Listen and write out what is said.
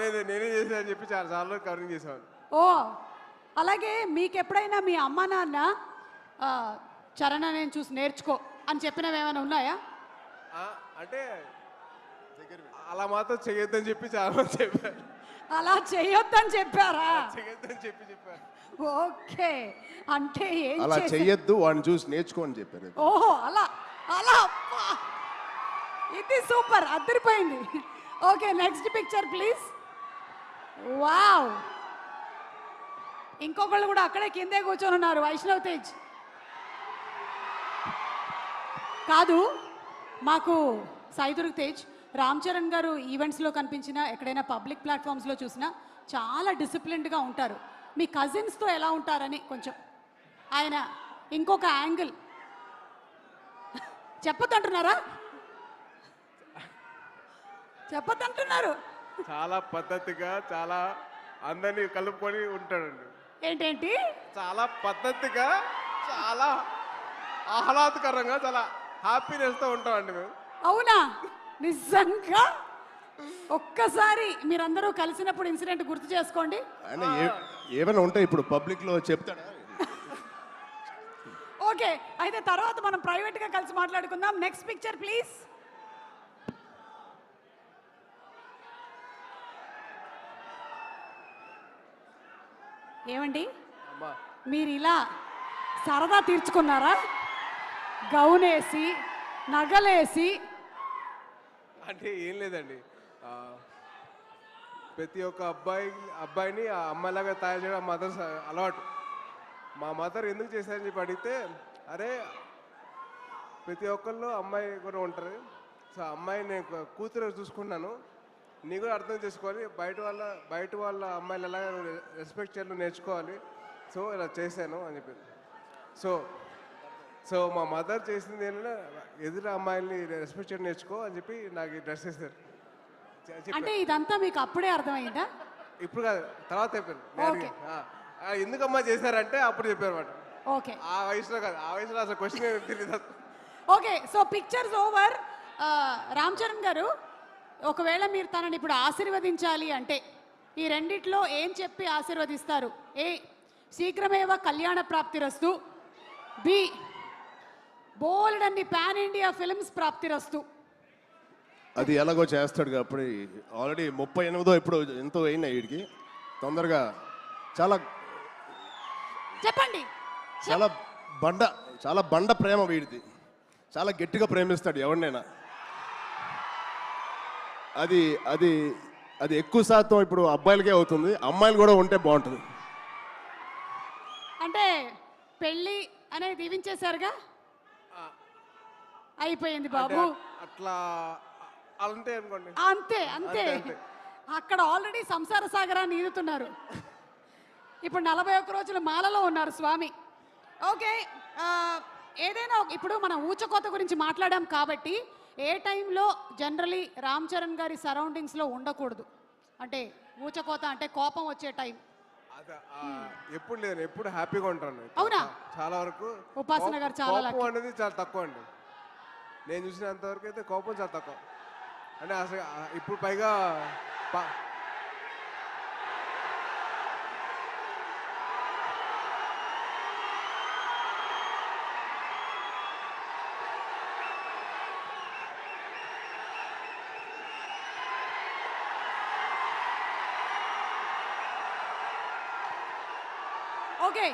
లేదు నేనే చేశాను అని చెప్పి చాలా సార్లు కవరింగ్ చేసాను ఓ అలాగే మీకు ఎప్పుడైనా మీ అమ్మ నాన్న ఆ, చరణ నేను చూసి నేర్చుకో అని చెప్పినవి ఏమైనా ఉన్నాయా? ఆ, అంటే అలా మాత్రం చేయొద్దని చెప్పి చాలా మంది చెప్పారు. అలా చేయొద్దని చెప్పారా? చేయొద్దని చెప్పి చెప్పారు. ఓకే అంటే ఏం అలా చేశా- చెయ్యొద్దు వాడిని చూసి నేర్చుకో అని చెప్పారు. ఓహో అలా అలా అబ్బా. ఇది సూపర్ అద్దరిపోయింది. Okay next picture please wow ఇంకొకళ్ళు కూడా అక్కడే కిందే కూర్చొని ఉన్నారు వైష్ణవ్ తేజ్ కాదు మాకు సైదుర్గ్ తేజ్ రామ్ చరణ్ గారు ఈవెంట్స్లో కనిపించిన ఎక్కడైనా పబ్లిక్ ప్లాట్ఫామ్స్లో చూసినా చాలా డిసిప్లిన్డ్గా ఉంటారు. మీ కజిన్స్తో ఎలా ఉంటారని కొంచెం. ఆయన ఇంకొక యాంగిల్ చెప్పొద్దంటున్నారా? చెప్పొద్దంటున్నారు చాలా పద్ధతిగా చాలా అందరినీ కలుపుకొని ఉంటాడండి. ఏంటేంటి? చాలా పద్ధతిగా చాలా ఆహ్లాదకరంగా చాలా హ్యాపీనెస్తో ఉంటామండి మేము. అవునా? నిజంగా? ఒక్కసారి మీరందరూ కలిసినప్పుడు ఇన్సిడెంట్ గుర్తు చేసుకోండి. ఆయన ఏ- ఏమైనా ఉంటే ఇప్పుడు పబ్లిక్లో చెప్తాడా? ఓకే అయితే తర్వాత మనం ప్రైవేట్గా కలిసి మాట్లాడుకుందాం. నెక్స్ట్ పిక్చర్ ప్లీజ్ ఏమండి? మీరు ఇలా సరదా తీర్చుకున్నారా? గౌనేసి నగలేసి. అంటే ఏం లేదండి. ప్రతి ఒక్క అబ్బాయి అబ్బాయిని ఆ అమ్మాయిలాగా తయారు చేయడం మదర్ అలవాటు. మా మదర్ ఎందుకు చేశారని చెప్పి అడిగితే అరే ప్రతి ఒక్కళ్ళు అమ్మాయి కూడా ఉంటారు. సో అమ్మాయి నేను కూతురు చూసుకున్నాను నీ కూడా అర్థం చేసుకోవాలి. బయట వాళ్ళ బయట వాళ్ళ అమ్మాయిలు ఎలా రెస్పెక్ట్ చేయాలో నేర్చుకోవాలి. సో ఇలా చేశాను అని చెప్పింది సో సో మా మదర్ చేసింది ఏంటంటే ఎదురు అమ్మాయిల్ని రెస్పెక్ట్ చేయడం నేర్చుకో అని చెప్పి నాకు ఈ డ్రెస్ చేశారు. అంటే ఇదంతా మీకు అప్పుడే అర్థమైందా? ఇప్పుడు కాదు తర్వాత ఆ, ఎందుకమ్మా చేశారంటే అప్పుడు చెప్పారు అన్నమాట ఓకే. ఆ వయసులో కాదు ఆ వయసులో అసలు క్వశ్చన్ తెలియదు okay so pictures over Ram Charan garu ఒకవేళ మీరు తనని ఇప్పుడు ఆశీర్వదించాలి అంటే ఈ రెండిట్లో ఏం చెప్పి ఆశీర్వదిస్తారు? ఏ శీఘ్రమేవ కళ్యాణ ప్రాప్తిరస్తు. బి బోల్డ్ అన్ని పాన్ ఇండియా ఫిల్మ్స్ ప్రాప్తిరస్తు. అది ఎలాగో చేస్తాడు కాబట్టి ఆల్రెడీ ముప్పై ఎనిమిదో ఇప్పుడు ఎంతో అయినాయి వీడికి. తొందరగా చాలా చెప్పండి. చాలా బండ చాలా బండ ప్రేమ వీడిది. చాలా గట్టిగా ప్రేమిస్తాడు ఎవరినైనా. అది అది అది ఎక్కువ శాతం ఇప్పుడు అబ్బాయిలకే అవుతుంది. అమ్మాయిలు కూడా ఉంటే బాగుంటుంది. అంటే పెళ్ళి అనేది దీవించేశారుగా? అయిపోయింది బాబు. అట్లా అలాంటే అనుకోండి. అంతే అంతే. అక్కడ ఆల్రెడీ సంసార సాగరాన్ని ఈదుతున్నారు. ఇప్పుడు నలభై ఒక్క రోజులు మాలలో ఉన్నారు స్వామి. ఓకే ఏదైనా ఇప్పుడు మనం ఊచకోత గురించి మాట్లాడాం కాబట్టి ఏ టైంలో జనరలీ రామ్ చరణ్ గారి సరౌండింగ్స్లో ఉండకూడదు? అంటే ఊచకోత అంటే కోపం వచ్చే టైం. ఎప్పుడు లేదు ఎప్పుడు హ్యాపీగా ఉంటాను. అవునా? చాలా వరకు ఉపాసన గారు చాలా కోపం lucky. అనేది చాలా తక్కువ అండి. నేను చూసినంత వరకు అయితే కోపం చాలా తక్కువ. అంటే అసలు ఇప్పుడు పైగా ప- ఓకే